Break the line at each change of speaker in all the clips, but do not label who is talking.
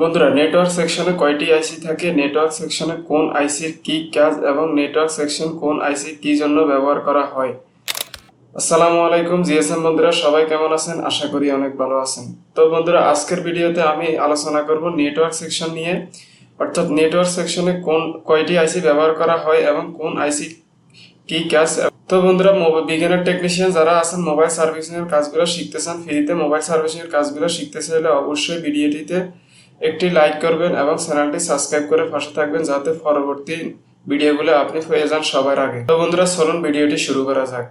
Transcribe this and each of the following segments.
বন্ধুরা নেটওয়ার্ক সেকশনে কয়টি আইসি থাকে? নেটওয়ার্ক সেকশনে কোন আইসির কি কাজ এবং নেটওয়ার্ক সেকশন কোন আইসি কি জন্য ব্যবহার করা হয়? আসসালামু আলাইকুম, জিএসএম বন্ধুরা, সবাই কেমন আছেন? আশা করি অনেক ভালো আছেন। তো বন্ধুরা, আজকের ভিডিওতে আমি আলোচনা করব নেটওয়ার্ক সেকশন নিয়ে। অর্থাৎ নেটওয়ার্ক সেকশনে কোন, কয়টি আইসি ব্যবহার করা হয় এবং কোন আইসি কি কাজ তো বন্ধুরা বিগিনার টেকনিশিয়ান যারা আছেন মোবাইল সার্ভিসিং এর কাজগুলো শিখতে চান ফ্রিতে মোবাইল সার্ভিসিং এর কাজগুলো শিখতে চাইলে অবশ্যই ভিডিওটিতে একটি লাইক করবেন এবং চ্যানেলটি সাবস্ক্রাইব করে পাশে থাকবেন যাতে পরবর্তী ভিডিওগুলো আপনি পেয়ে যান সবার আগে। তো বন্ধুরা, চলুন ভিডিওটি শুরু করা যাক।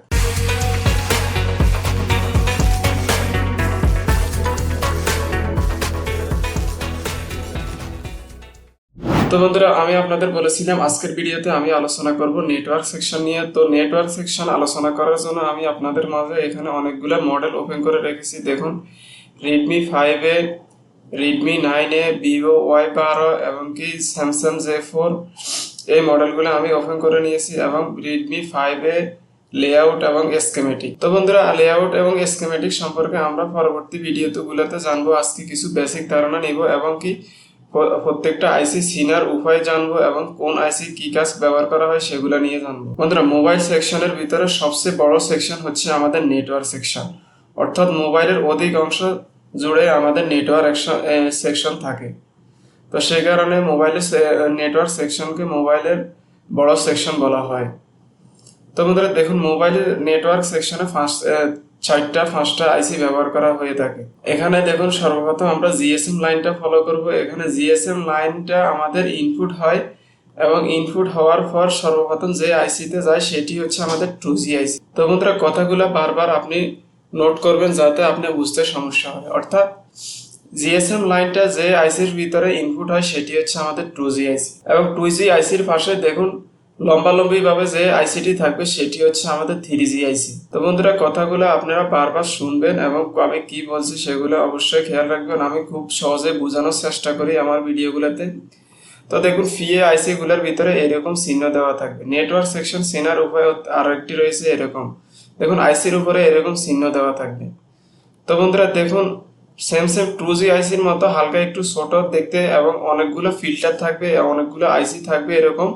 তো বন্ধুরা, আমি আপনাদের বলেছিলাম আজকের ভিডিওতে আমি আলোচনা করব নেটওয়ার্ক সেকশন নিয়ে। তো নেটওয়ার্ক সেকশন আলোচনা করার জন্য আমি আপনাদের মাঝে এখানে অনেকগুলো মডেল ওপেন করে রেখেছি। দেখুন রেডমি ফাইভে রেডমি এ ভিভো ওয়াই বারো এবং কি স্যামসাং জে ফোর এই মডেলগুলো আমি ওপেন করে নিয়েছি এবং রেডমি ফাইভে লেআউট এবং স্কেমেটিক তো বন্ধুরা লেআউট এবং স্কেমেটিক সম্পর্কে আমরা পরবর্তী ভিডিওগুলোতে জানব। আজকে কিছু বেসিক ধারণা নিব এবং কি প্রত্যেকটা আইসি সিনার উপায় জানব এবং কোন আইসি কি কাজ ব্যবহার করা হয় সেগুলো নিয়ে জানব। বন্ধুরা মোবাইল সেকশনের ভিতরে সবচেয়ে বড় সেকশন হচ্ছে আমাদের নেটওয়ার্ক সেকশন অর্থাৎ মোবাইলের অধিক অংশ জুড়ে আমাদের নেটওয়ার্ক সেকশন থাকে। তো সেই কারণে মোবাইলের নেটওয়ার্ক সেকশনকে মোবাইলের বড় সেকশন বলা হয়। তো বন্ধুরা, দেখুন মোবাইলের নেটওয়ার্ক সেকশনে ফার্স্ট চারটা, পাঁচটা আইসি ব্যবহার করা হয়ে থাকে। এখানে দেখুন, সর্বপ্রথম আমরা জিএসএম লাইনটা ফলো করব। এখানে জিএসএম লাইনটা আমাদের ইনপুট হয় এবং ইনপুট হওয়ার পর সর্বপ্রথম যে আইসিতে যায়, সেটি হচ্ছে আমাদের টু জি আইসি তো বন্ধুরা, কথাগুলো বারবার আপনি নোট করবেন যাতে আপনি বুঝতে সমস্যা হয়। অর্থাৎ জিএসএম লাইনটা যে আইসির ভিতরে ইনপুট হয়, সেটি হচ্ছে আমাদের টু জি আইসি। এবং টু জি আইসির পাশে দেখুন লম্বালম্বি ভাবে যে আইসিটি থাকবে, সেটি হচ্ছে আমাদের থ্রি জি আইসি। তো বন্ধুরা, কথাগুলো আপনারা বারবার শুনবেন এবং আমি কি বলছি সেগুলো অবশ্যই খেয়াল রাখবেন। আমি খুব সহজে বোঝানোর চেষ্টা করি আমার ভিডিওগুলোতে। তো দেখুন ফিএ আইসি গুলোর ভিতরে এরকম চিহ্ন দেওয়া থাকবে। নেটওয়ার্ক সেকশন চেনার উপায় আর একটি রয়েছে এরকম। দেখুন আইসির উপরে এরকম চিহ্ন দেওয়া থাকবে। তো বন্ধুরা, দেখুন সেম সেম টু জি আইসির মতো হালকা একটু ছোট দেখতে এবং অনেকগুলো ফিল্টার থাকবে, অনেকগুলো আইসি থাকবে এরকম।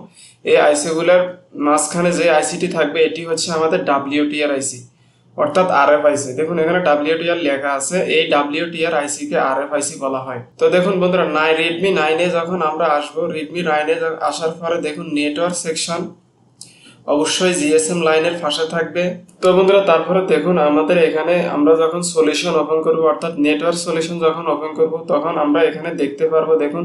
এই আইসি গুলার মাঝখানে যে আইসিটি থাকবে, এটি হচ্ছে আমাদের ডাব্লিউটিআর আইসি অর্থাৎ আর এফ আইসি দেখুন, এখানে ডাব্লিউটিআর লেখা আছে, এই ডাব্লিউটিআর আইসি কে আর এফ আইসি বলা হয়। তো দেখুন বন্ধুরা নাই রেডমি নাইনে যখন আমরা আসব রেডমি নাইনে আসার পরে দেখুন নেটওয়ার্ক সেকশন অবশ্যই জিএসএম লাইনের পাশে থাকবে। তো বন্ধুরা, তারপরে দেখুন, আমাদের এখানে আমরা যখন সলিউশন ওপেন করব, অর্থাৎ নেটওয়ার্ক সলিউশন যখন ওপেন করব, তখন আমরা এখানে দেখতে পারব, দেখুন,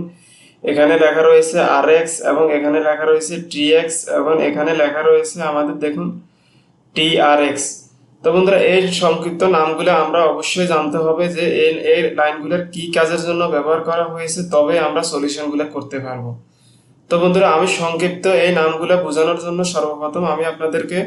এখানে লেখা রয়েছে আর এক্স এবং এখানে লেখা রয়েছে টি এক্স এবং এখানে লেখা রয়েছে আমাদের, দেখুন টি আর এক্স তো বন্ধুরা, এই সংক্ষিপ্ত নামগুলো আমরা অবশ্যই জানতে হবে যে এই লাইনগুলোর কি কাজের জন্য ব্যবহার করা হয়েছে, তবে আমরা সলিউশনগুলো করতে পারব। তো বন্ধুরা, আমি সংক্ষিপ্ত এই নামগুলো বোঝানোর জন্য সর্বপ্রথম আমি আপনাদেরকে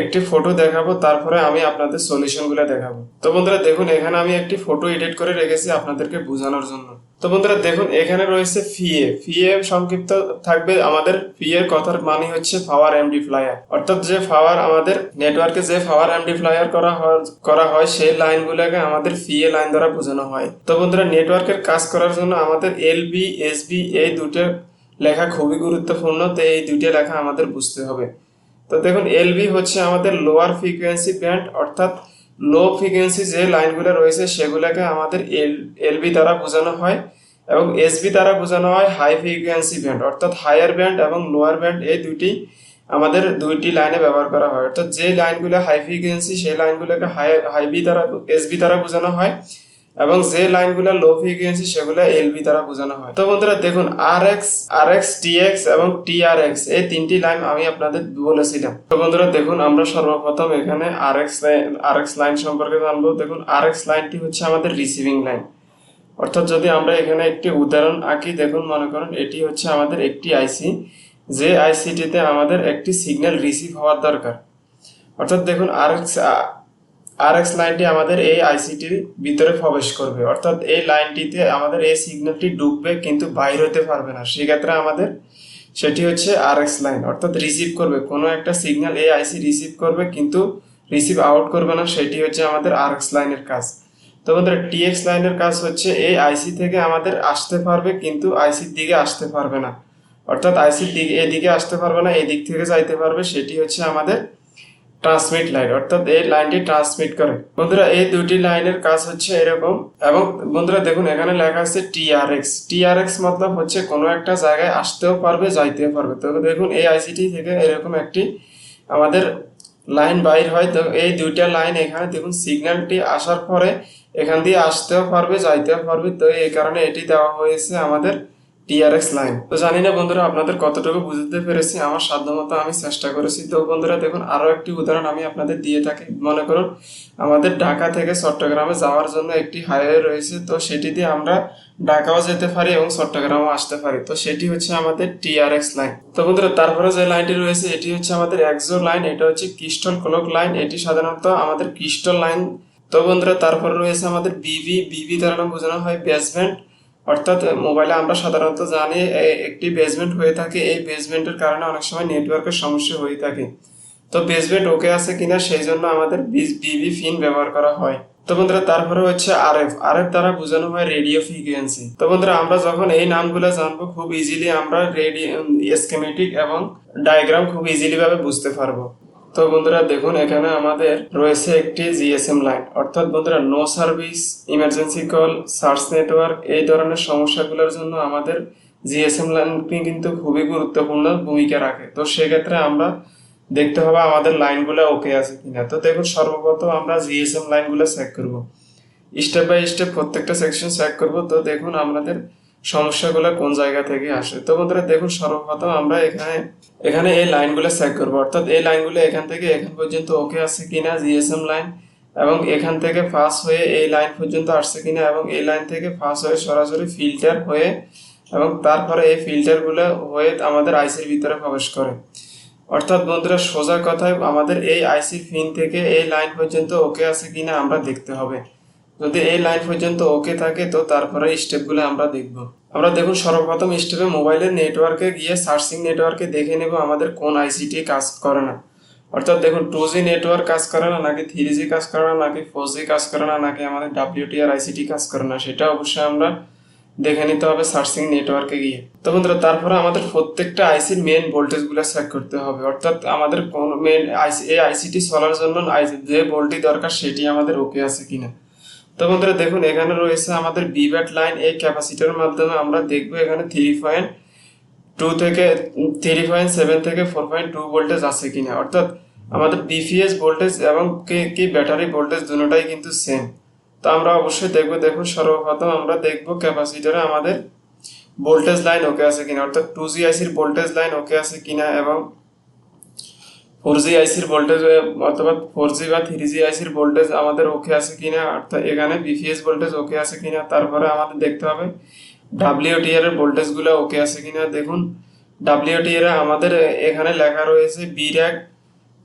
একটি ফটো দেখাবো, তারপরে আমি আপনাদের সলিউশনগুলো দেখাবো। তো বন্ধুরা, দেখুন, এখানে আমি একটি ফটো এডিট করে রেখেছি আপনাদেরকে বোঝানোর জন্য। তো বন্ধুরা, দেখুন, এখানে রয়েছে ফিএ ফিএ সংক্ষিপ্ত থাকবে আমাদের ফিএর কথার মানে হচ্ছে পাওয়ার এমডিফ্লায়ার অর্থাৎ যে পাওয়ার আমাদের নেটওয়ার্কে যে পাওয়ার এমডিফ্লায়ার করা হয় করা হয়, সেই লাইনগুলোকে আমাদের ফিএ লাইন দ্বারা বোঝানো হয়। তো বন্ধুরা নেটওয়ার্কের কাজ করার জন্য আমাদের এলবি এসবি এই দুটো লেখা খুবই গুরুত্বপূর্ণ, তো এই দুইটা লেখা আমাদের বুঝতে হবে। তো দেখুন এলবি হচ্ছে আমাদের লোয়ার ফ্রিকোয়েন্সি ব্যান্ড অর্থাৎ লো ফ্রিকোয়েন্সি যে লাইনগুলো রয়েছে সেগুলোকে আমাদের এল এলবি দ্বারা বোঝানো হয় এবং এসবি দ্বারা বোঝানো হয় হাই ফ্রিকোয়েন্সি ব্যান্ড অর্থাৎ হায়ার ব্যান্ড এবং লোয়ার ব্যান্ড এই দুইটি আমাদের দুইটি লাইনে ব্যবহার করা হয়। অর্থাৎ যে লাইনগুলো হাই ফ্রিকোয়েন্সি সেই লাইনগুলোকে হাই হাইবি দ্বারা এসবি দ্বারা বোঝানো হয়। এবং যে লাইনগুলো লো ফ্রিকোয়েন্সি সেগুলো এলবি দ্বারা বোঝানো হয়। তো বন্ধুরা, দেখুন R X R X T X এবং টি আর এক্স এই তিনটি লাইন আমি আপনাদের বলেছিলাম। তো বন্ধুরা, দেখুন, আমরা সর্বপ্রথম এখানে R X R X line সম্পর্কে জানব। দেখুন আর এক্স লাইনটি হচ্ছে আমাদের রিসিভিং লাইন অর্থাৎ যদি আমরা এখানে একটি উদাহরণ আঁকি, দেখুন, মনে করুন, এটি হচ্ছে আমাদের একটি আইসি যে আইসিটিতে আমাদের একটি সিগন্যাল রিসিভ হওয়ার দরকার। অর্থাৎ দেখুন আর এক্স আর এক্স লাইনটি আমাদের এই আইসিটির ভিতরে প্রবেশ করবে। অর্থাৎ এই লাইনটিতে আমাদের এই সিগন্যালটি ঢুকবে কিন্তু বাইর হতে পারবে না। সেক্ষেত্রে আমাদের সেটি হচ্ছে আর এক্স লাইন অর্থাৎ রিসিভ করবে। কোনো একটা সিগন্যাল এই আইসি রিসিভ করবে কিন্তু রিসিভ আউট করবে না। সেটি হচ্ছে আমাদের আর এক্স লাইনের কাজ। তো বন্ধুরা টিএক্স লাইনের কাজ হচ্ছে এই আইসি থেকে আমাদের আসতে পারবে কিন্তু আইসির দিকে আসতে পারবে না। অর্থাৎ আইসির দিকে এদিকে আসতে পারবে না, এদিক থেকে যাইতে পারবে। সেটি হচ্ছে আমাদের ট্রান্সমিট লাইন অর্থাৎ এই লাইনটি ট্রান্সমিট করে। বন্ধুরা, এই দুটি লাইনের কাজ হচ্ছে এরকম। এবং বন্ধুরা, দেখুন, এখানে লেখা আছে টিআরএক্স টিআরএক্স মতলব হচ্ছে কোনো একটা জায়গায় আসতেও পারবে, যাইতেও পারবে। তো দেখুন, এই আইসিটি থেকে এরকম একটি আমাদের লাইন বাইর হয়। তো এই দুইটা লাইন এখানে, দেখুন সিগন্যালটি আসার পরে এখান দিয়ে আসতেও পারবে, যাইতেও পারবে। তো এই কারণে এটি দেওয়া হয়েছে আমাদের টিআরএক্স লাইন। তো জানি না বন্ধুরা, আপনাদের কতটুকু বুঝতে পেরেছি, আমার সাধ্যমতো আমি চেষ্টা করেছি। তো বন্ধুরা, দেখুন আরও একটি উদাহরণ আমি আপনাদের দিয়ে থাকি। মনে করুন, আমাদের ঢাকা থেকে চট্টগ্রামে যাওয়ার জন্য একটি হাইওয়ে রয়েছে। তো সেটি দিয়ে আমরা ঢাকাও যেতে পারি এবং চট্টগ্রামও আসতে পারি। তো সেটি হচ্ছে আমাদের টিআরএক্স লাইন। তো বন্ধুরা, তারপরে যে লাইনটি রয়েছে, এটি হচ্ছে আমাদের এক্সো লাইন, এটা হচ্ছে ক্রিস্টাল ক্লক লাইন। এটি সাধারণত আমাদের ক্রিস্টাল লাইন। তো বন্ধুরা, তারপরে রয়েছে আমাদের বিভি বিভি দ্বারা বোঝানো হয় বেসমেন্ট অর্থাৎ মোবাইলে আমরা সাধারণত জানি একটি বেসমেন্ট হয়ে থাকে, এই বেসমেন্টের কারণে অনেক সময় নেটওয়ার্কের সমস্যা হয়ে থাকে। তো বেসমেন্ট ওকে আছে কিনা সেই জন্য আমাদের বিবি ফিন ব্যবহার করা হয়। তো বন্ধুরা, তারপরে হচ্ছে আরএফ আরএফ দ্বারা বোঝানো হয় রেডিও ফ্রিকোয়েন্সি তো বন্ধুরা, আমরা যখন এই নামগুলো জানব, খুব ইজিলি আমরা রেডিও স্কেমেটিক এবং ডায়াগ্রাম খুব ইজিলি ভাবে বুঝতে পারব। তো বন্ধুরা দেখুন, এখানে আমাদের রয়েছে একটি জিএসএম লাইন অর্থাৎ বন্ধুরা no service emergency call search network এই ধরনের সমস্যাগুলোর জন্য আমাদের জিএসএম লাইনটি কিন্তু খুবই গুরুত্বপূর্ণ ভূমিকা রাখে। তো সেক্ষেত্রে আমরা দেখতে হবে আমাদের লাইনগুলো ওকে আছে কিনা। তো দেখুন, সর্বপ্রথম আমরা জিএসএম লাইনগুলো চেক করব। স্টেপ বাই স্টেপ প্রত্যেকটা সেকশন চেক করব। তো দেখুন, আমাদের সমস্যাগুলো কোন জায়গা থেকে আসে? তো বন্ধুরা, দেখুন, সর্বপ্রথম আমরা এখানে এখানে এই লাইনগুলো চেক করব। অর্থাৎ এই লাইনগুলো এখান থেকে এখান পর্যন্ত ওকে আছে কিনা জিএসএম লাইন এবং এখান থেকে পাস হয়ে এই লাইন পর্যন্ত আসছে কিনা, এবং এই লাইন থেকে পাস হয়ে সরাসরি ফিল্টার হয়ে, এবং তারপরে এই ফিল্টারগুলো হয়ে আমাদের আইসির ভিতরে প্রবেশ করে। অর্থাৎ বন্ধুরা, সোজা কথায় আমাদের এই আইসি ফিন থেকে এই লাইন পর্যন্ত ওকে আছে কিনা আমরা দেখতে হবে। যদি এই লাইন পর্যন্ত ওকে থাকে, তো তারপরে স্টেপগুলো আমরা দেখব। আমরা দেখুন, সর্বপ্রথম স্টেপে মোবাইলের নেটওয়ার্কে গিয়ে সার্চিং নেটওয়ার্কে দেখে নেব আমাদের কোন আইসিটি কাজ করে না। অর্থাৎ দেখুন টু জি নেটওয়ার্ক কাজ করে না, নাকি থ্রি জি কাজ করে না, নাকি ফোর জি কাজ করে না, নাকি আমাদের ডাব্লিউটিআর আইসিটি কাজ করে না, সেটা অবশ্যই আমরা দেখে নিতে হবে সার্চিং নেটওয়ার্কে গিয়ে। তো বন্ধুরা, তারপরে আমাদের প্রত্যেকটা আইসির মেন ভোল্টেজগুলো চেক করতে হবে। অর্থাৎ আমাদের কোন মেন আইসি এই আইসিটি চলার জন্য যে ভোল্টেজ দরকার, সেটি আমাদের ওকে আছে কিনা। তো বন্ধুরা দেখুন, এখানে রয়েছে আমাদের বিব্যাট লাইন এই ক্যাপাসিটার মাধ্যমে আমরা দেখব এখানে থ্রি পয়েন্ট টু থেকে থ্রি পয়েন্ট সেভেন থেকে ফোর পয়েন্ট টু ভোল্টেজ আছে কিনা। অর্থাৎ আমাদের বিপিএস ভোল্টেজ এবং কি কি ব্যাটারি ভোল্টেজ দুটোটাই কিন্তু সেম তো আমরা অবশ্যই দেখব, দেখুন, সর্বপ্রথম আমরা দেখব ক্যাপাসিটারে আমাদের ভোল্টেজ লাইন ওকে আছে কিনা। অর্থাৎ টু জি আইসির ভোল্টেজ লাইন ওকে আছে কিনা এবং ফোর জি আইসির ভোল্টেজ অথবা ফোর জি বা থ্রি জি আইসির ভোল্টেজ আমাদের ওকে আছে কিনা, অর্থাৎ এখানে বিপিএস ভোল্টেজ ওকে আছে কিনা, তারপরে আমাদের দেখতে হবে ডাব্লিউটিআর এর ভোল্টেজগুলো ওকে আছে কিনা। দেখুন ডাব্লিউটিআর আমাদের এখানে লেখা রয়েছে B rack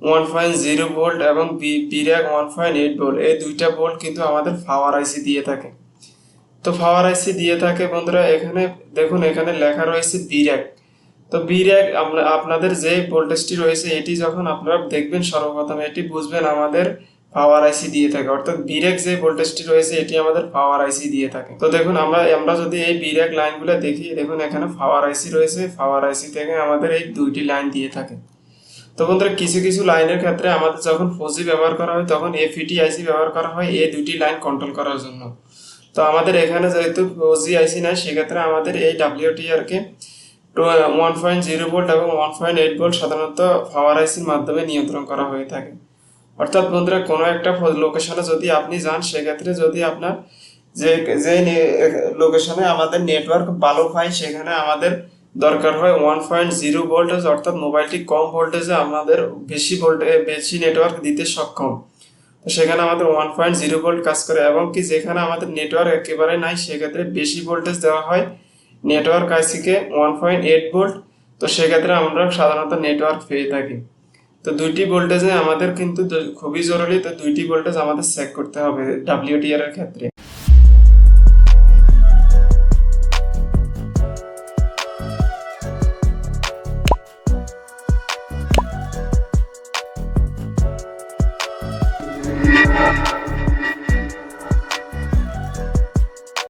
one point zero volt এবং B B rack one point eight volt এই দুইটা ভোল্ট কিন্তু আমাদের পাওয়ার আইসি দিয়ে থাকে। তো পাওয়ার আইসি দিয়ে থাকে বন্ধুরা, এখানে দেখুন, এখানে লেখা রয়েছে বি র্যাক তো বি র্যাক আপনাদের যে ভোল্টেজটি রয়েছে, এটি যখন আপনারা দেখবেন সর্বপ্রথম, এটি বুঝবেন আমাদের পাওয়ার আইসি দিয়ে থাকে। অর্থাৎ বিরেক যে ভোল্টেজটি রয়েছে, এটি আমাদের পাওয়ার আইসি দিয়ে থাকে। তো দেখুন, আমরা আমরা যদি এই বিরেক লাইনগুলো দেখি, দেখুন এখানে পাওয়ার আইসি রয়েছে পাওয়ার আইসি থেকে আমাদের এই দুইটি লাইন দিয়ে থাকে। তো বন্ধুরা, কিছু কিছু লাইনের ক্ষেত্রে আমাদের যখন ফোজি ব্যবহার করা হয়, তখন এফইটি আইসি ব্যবহার করা হয় এই দুইটি লাইন কন্ট্রোল করার জন্য। তো আমাদের এখানে যেহেতু ফোজি আইসি নাই, সেক্ষেত্রে আমাদের এই ডাব্লিউটিআর কে ওয়ান পয়েন্ট জিরো ভোল্ট এবং ওয়ান পয়েন্ট এইট ভোল্ট সাধারণত পাওয়ার আইসির মাধ্যমে নিয়ন্ত্রণ করা হয়ে থাকে। অর্থাৎ বন্ধুরা, কোনো একটা লোকেশনে যদি আপনি যান, সেক্ষেত্রে যদি আপনার যে যে লোকেশনে আমাদের নেটওয়ার্ক ভালো পাই সেখানে আমাদের দরকার হয় ওয়ান পয়েন্ট জিরো ভোল্টেজ অর্থাৎ মোবাইলটি কম ভোল্টেজে আমাদের বেশি ভোল্টে বেশি নেটওয়ার্ক দিতে সক্ষম। তো সেখানে আমাদের ওয়ান পয়েন্ট জিরো ভোল্ট কাজ করে এবং কি যেখানে আমাদের নেটওয়ার্ক একেবারে নাই, সেক্ষেত্রে বেশি ভোল্টেজ দেওয়া হয় নেটওয়ার্ক আইসিকে ওয়ান পয়েন্ট এইট ভোল্ট তো সেক্ষেত্রে আমরা সাধারণত নেটওয়ার্ক পেয়ে থাকি। তো দুইটি ভোল্টেজে আমাদের কিন্তু খুবই জরুরি, তো দুইটি ভোল্টেজ আমাদের চেক করতে হবে ডাব্লিউটিআর এর ক্ষেত্রে।